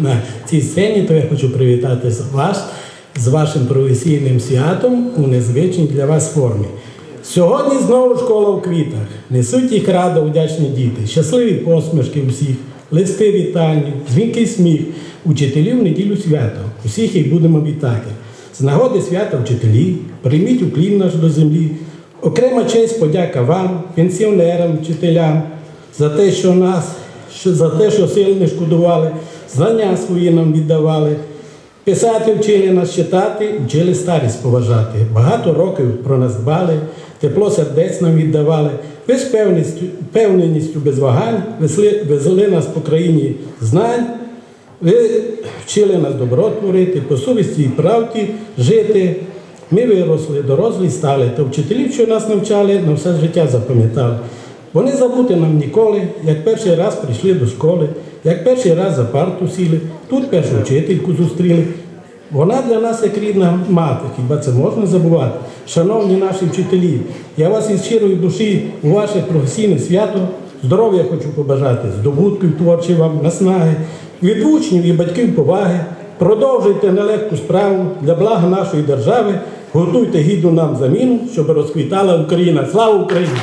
на цій сцені, то я хочу привітати вас з вашим професійним святом у незвичній для вас формі. Сьогодні знову школа в квітах. Несуть їх радо вдячні діти, щасливі посмішки всіх, листи вітальні, дзвінкий сміх, учителів неділю свято. Усіх їх будемо вітати. З нагоди свята вчителі, прийміть уклін наш до землі. Окрема честь подяка вам, пенсіонерам, вчителям, за те, що нас, за те, що сил не шкодували, знання свої нам віддавали. Писати вчили нас читати, вчили старість поважати. Багато років про нас дбали, тепло сердець нам віддавали. Ви з певністю, певненістю без вагань везли, везли нас по країні знань. Ви вчили нас добро творити, по совісті і правді жити. Ми виросли, дорослі стали, та вчителів, що нас навчали, на все життя запам'ятали. Вони забути нам ніколи, як перший раз прийшли до школи, як перший раз за парту сіли, тут першу вчительку зустріли. Вона для нас як рідна мати, хіба це можна забувати? Шановні наші вчителі, я вас із щирої душі у ваше професійне свято здоров'я хочу побажати, здобутків творчі вам, наснаги, від учнів і батьків поваги. Продовжуйте нелегку справу для блага нашої держави, готуйте гідну нам заміну, щоб розквітала Україна. Слава Україні!